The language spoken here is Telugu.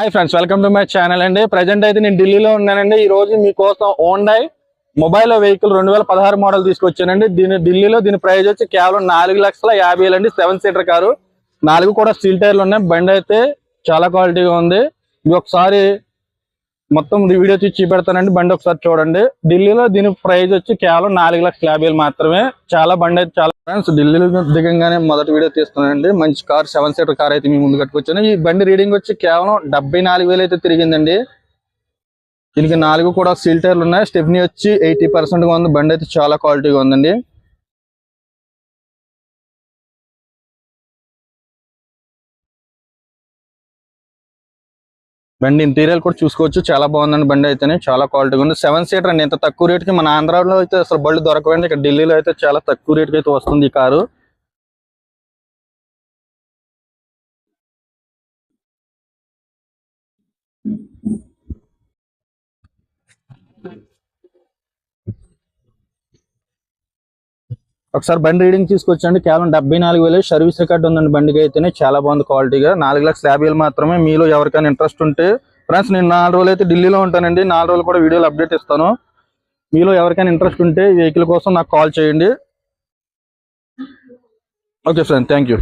Hi friends welcome to my channel అండి. ప్రజెంట్ అయితే నేను ఢిల్లీలో ఉన్నానండి. ఈ రోజు మీకోసం ఓండై మొబైల్ వెహికల్ రెండు వేల పదహారు మోడల్ తీసుకొచ్చానండి. దీని ఢిల్లీలో దీని ప్రైస్ వచ్చి కేవలం నాలుగు లక్షల యాభై వేలు అండి సెవెన్ సీటర్ కారు. నాలుగు కూడా స్టీల్ టైర్లు ఉన్నాయి. బండి అయితే చాలా క్వాలిటీగా ఉంది. ఇది ఒకసారి మొత్తం వీడియో తీసి చూపెడతానండి. బండి ఒకసారి చూడండి. ఢిల్లీలో దీని ప్రైస్ వచ్చి కేవలం నాలుగు లక్షల యాభై వేలు మాత్రమే. చాలా బండి అయితే చాలా ఫ్రెండ్స్ ఢిల్లీలో దిగంగానే మొదటి వీడియో తీస్తున్నానండి. మంచి కార్ సెవెన్ సీటర్ కార్ అయితే మీ ముందు కట్టుకొచ్చాను. ఈ బండి రీడింగ్ వచ్చి కేవలం డెబ్బై నాలుగు వేలు అయితే తిరిగిందండి. దీనికి నాలుగు కూడా సీల్ టైర్లు ఉన్నాయి. స్టెఫ్నీ వచ్చి ఎయిటీ పర్సెంట్గా ఉంది. బండి అయితే చాలా క్వాలిటీగా ఉందండి. బండి ఇంటీరియర్ కూడా చూసుకోవచ్చు. చాలా బాగుందండి బండి అయితేనే. చాలా క్వాలిటీగా ఉంది. సెవెన్ సీటర్ అండి. ఇంత తక్కువ రేట్కి మన ఆంధ్రాలో అయితే అసలు బళ్ళు దొరకవండి. ఇక్కడ ఢిల్లీలో అయితే చాలా తక్కువ రేట్కి అయితే వస్తుంది ఈ కారు. ఒకసారి బండి రీడింగ్ తీసుకొచ్చండి. కేవలం డెబ్బై నాలుగు వేలు. సర్వీస్ రికార్డ్ ఉందండి బండికి అయితేనే. చాలా బాగుంది క్వాలిటీగా నాలుగు లక్షల యాభై వేలు మాత్రమే మీలో ఎవరికైనా ఇంట్రెస్ట్ ఉంటే. ఫ్రెండ్స్ నేను నాలుగు రోజులు అయితే ఢిల్లీలో ఉంటానండి. నాలుగు రోజులు కూడా వీడియోలు అప్డేట్ ఇస్తాను. మీలో ఎవరికైనా ఇంట్రెస్ట్ ఉంటే వెహికల్ కోసం నాకు కాల్ చేయండి. Okay friend thank you